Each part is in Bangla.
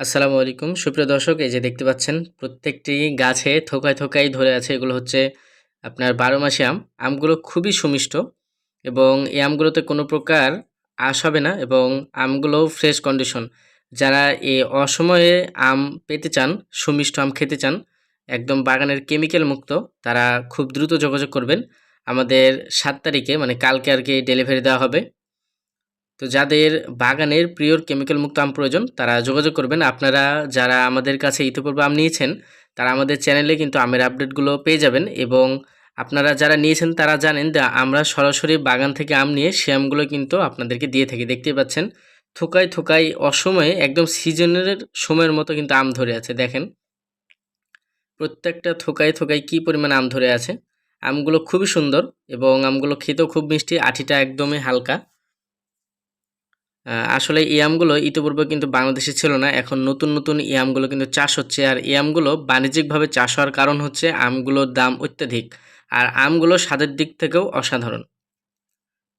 আসসালামু আলাইকুম। সুপ্রিয় দর্শক, এই যে দেখতে পাচ্ছেন, প্রত্যেকটি গাছে থোকায় থোকায় ধরে আছে এগুলো হচ্ছে আপনার বারো মাসি আম। আমগুলো খুবই সুমিষ্ট এবং এই আমগুলোতে কোনো প্রকার আশ হবে না এবং আমগুলো ফ্রেশ কন্ডিশন যারা এই অসময়ে আম পেতে চান, সুমিষ্ট আম খেতে চান, একদম বাগানের কেমিক্যাল মুক্ত, তারা খুব দ্রুত যোগাযোগ করবেন। আমাদের সাত তারিখে মানে কালকে আর কি ডেলিভারি দেওয়া হবে। তো যাদের বাগানের প্রিয়র কেমিক্যাল মুক্ত আম প্রয়োজন, তারা যোগাযোগ করবেন। আপনারা যারা আমাদের কাছে ইতিপূর্বে আম নিয়েছেন, তারা আমাদের চ্যানেলে কিন্তু আমের আপডেটগুলো পেয়ে যাবেন এবং আপনারা যারা নিয়েছেন, তারা জানেন যে আমরা সরাসরি বাগান থেকে আম নিয়ে সে আমগুলো কিন্তু আপনাদেরকে দিয়ে থাকি। দেখতেই পাচ্ছেন, থোকায় থোকায় অসময়ে একদম সিজনের সময়ের মতো কিন্তু আম ধরে আছে। দেখেন, প্রত্যেকটা থোকায় থোকায় কী পরিমাণ আম ধরে আছে। আমগুলো খুবই সুন্দর এবং আমগুলো খেতেও খুব মিষ্টি, আঠিটা একদমই হালকা। আসলে এই আমগুলো ইতিপূর্বে কিন্তু বাংলাদেশে ছিল না, এখন নতুন নতুন এই আমগুলো কিন্তু চাষ হচ্ছে। আর ইয়ামগুলো বাণিজ্যিকভাবে চাষ হওয়ার কারণ হচ্ছে আমগুলোর দাম অত্যাধিক, আর আমগুলো স্বাদের দিক থেকেও অসাধারণ।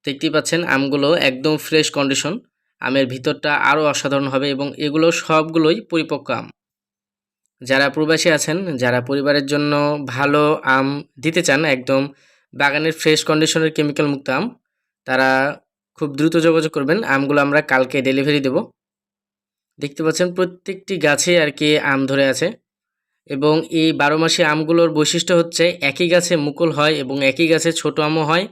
দেখতেই পাচ্ছেন আমগুলো একদম ফ্রেশ কন্ডিশন আমের ভিতরটা আরও অসাধারণ হবে এবং এগুলো সবগুলোই পরিপক্ক আম। যারা প্রবাসী আছেন, যারা পরিবারের জন্য ভালো আম দিতে চান, একদম বাগানের ফ্রেশ কন্ডিশনের কেমিক্যাল মুক্ত আম, তারা খুব দ্রুত যোগাযোগ করবেন। আমগুলো আমরা কালকে ডেলিভারি দেব। দেখতে পাচ্ছেন প্রত্যেকটি গাছে আর কি আম ধরে আছে এবং এই বারো মাসে আমগুলোর বৈশিষ্ট্য হচ্ছে একই গাছে মুকুল হয় এবং একই গাছে ছোট আমও হয়,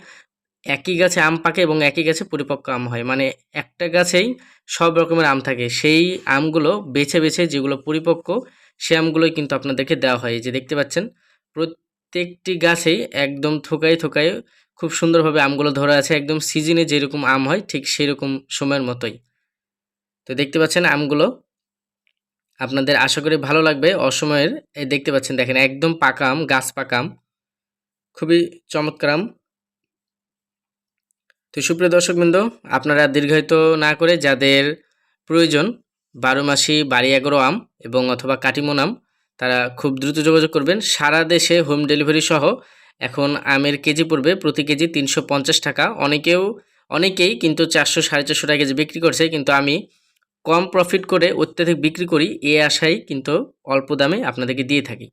একই গাছে আম পাকে এবং একই গাছে পরিপক্ক আম হয়। মানে একটা গাছেই সব রকমের আম থাকে। সেই আমগুলো বেছে বেছে যেগুলো পরিপক্ক, সে আমগুলোই কিন্তু আপনাদেরকে দেওয়া হয়। যে দেখতে পাচ্ছেন, প্রত্যেকটি গাছেই একদম থোকায় থোকায় খুব সুন্দরভাবে আমগুলো ধরা আছে। একদম সিজনে যেরকম আম হয়, ঠিক সেরকম সময়ের মতোই। তো দেখতে পাচ্ছেন আমগুলো। আপনাদের আশা করি ভালো লাগবে। অসময়ের দেখতে পাচ্ছেন, দেখেন, একদম পাকা আম, গাছ পাকা আম। খুবই চমৎকার আম। তো সুপ্রিয় দর্শকবৃন্দ, আপনারা দীর্ঘায়িত না করে যাদের প্রয়োজন বারো মাসি বাড়ি এগারো আম এবং অথবা কাটিমন আম, তারা খুব দ্রুত যোগাযোগ করবেন। সারা দেশে হোম ডেলিভারি সহ এখন আমের কেজি পড়বে প্রতি কেজি তিনশো পঞ্চাশ টাকা। অনেকেও, অনেকেই কিন্তু চারশো, সাড়ে চারশো টাকা কেজি বিক্রি করছে, কিন্তু আমি কম প্রফিট করে অত্যাধিক বিক্রি করি, এ আশাই কিন্তু অল্প দামে আপনাদেরকে দিয়ে থাকি।